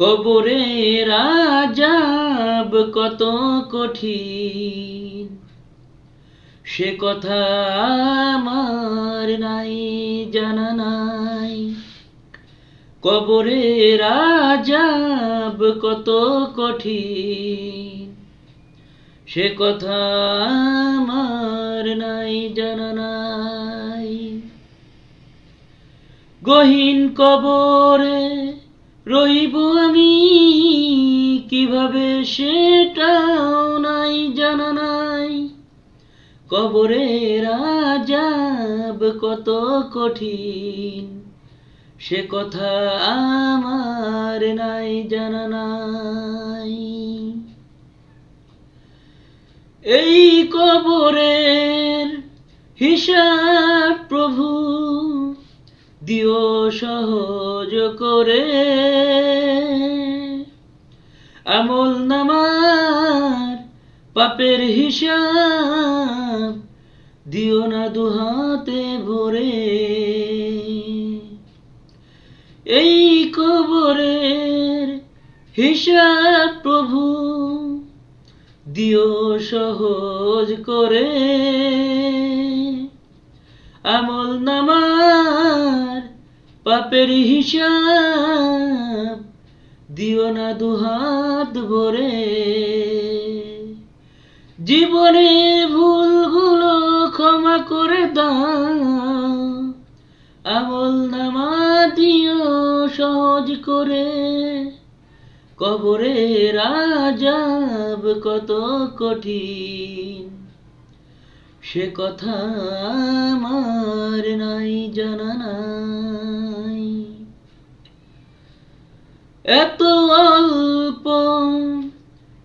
কবরে রাজাব কত কঠিন। সে কথা আমার নাই, জানা নাই। কবরে রাজাব কত কঠিন। সে কথা আমার নাই, জানা নাই। গহীন কবরে রইব আমি, কীভাবে সেটাও নাই, জানা নাই। কবরে রাজাব কত কঠিন, সে কথা আমার নাই, জানা নাই। এই কবরের হিসাব প্রভু দিও সহজ করে। আমল নামার পাপের হিসাব দিও না দুহাতে ভরে। এই কবরের হিসাব প্রভু দিও সহজ করে। আমল নামার পাপের হিসাব দিও না দুহাত ভরে। জীবনের ভুলগুলো ক্ষমা করে দাও, আমল নামা দিও সহজ করে। কবরে রাজাব কত কঠিন, সে কথা আমার নাই জানা নাই। এত অল্প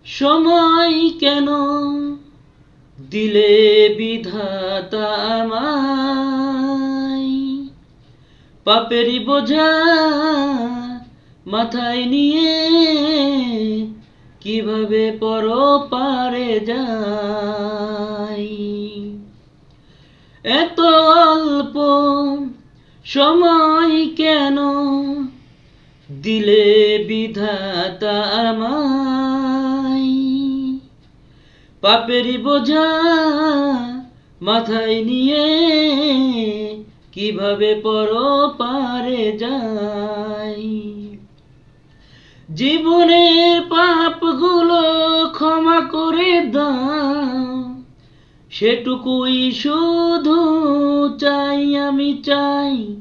সময় কেন দিলে বিধাতা আমায়? পাপেরই বোঝা মাথায় নিয়ে কীভাবে পর পারে যাই এত অল্প সময় কেন দিলে বিধাতা আমায়। পাপেরই বোঝা মাথায় নিয়ে কীভাবে পর পারে যাই? জীবনের পাপগুলো ক্ষমা করে দাও। সেটুকুই শুধু চাই, আমি চাই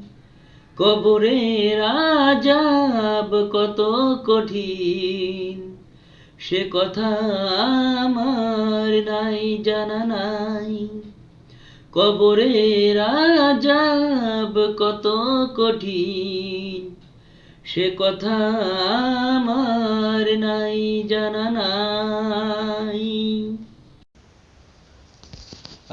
কবরে রাজাব কত কঠিন। সে কথা আমার নাই, জানা নাই। কবরে রাজাব কত কঠিন। সে কথা আমার নাই, জানা নাই।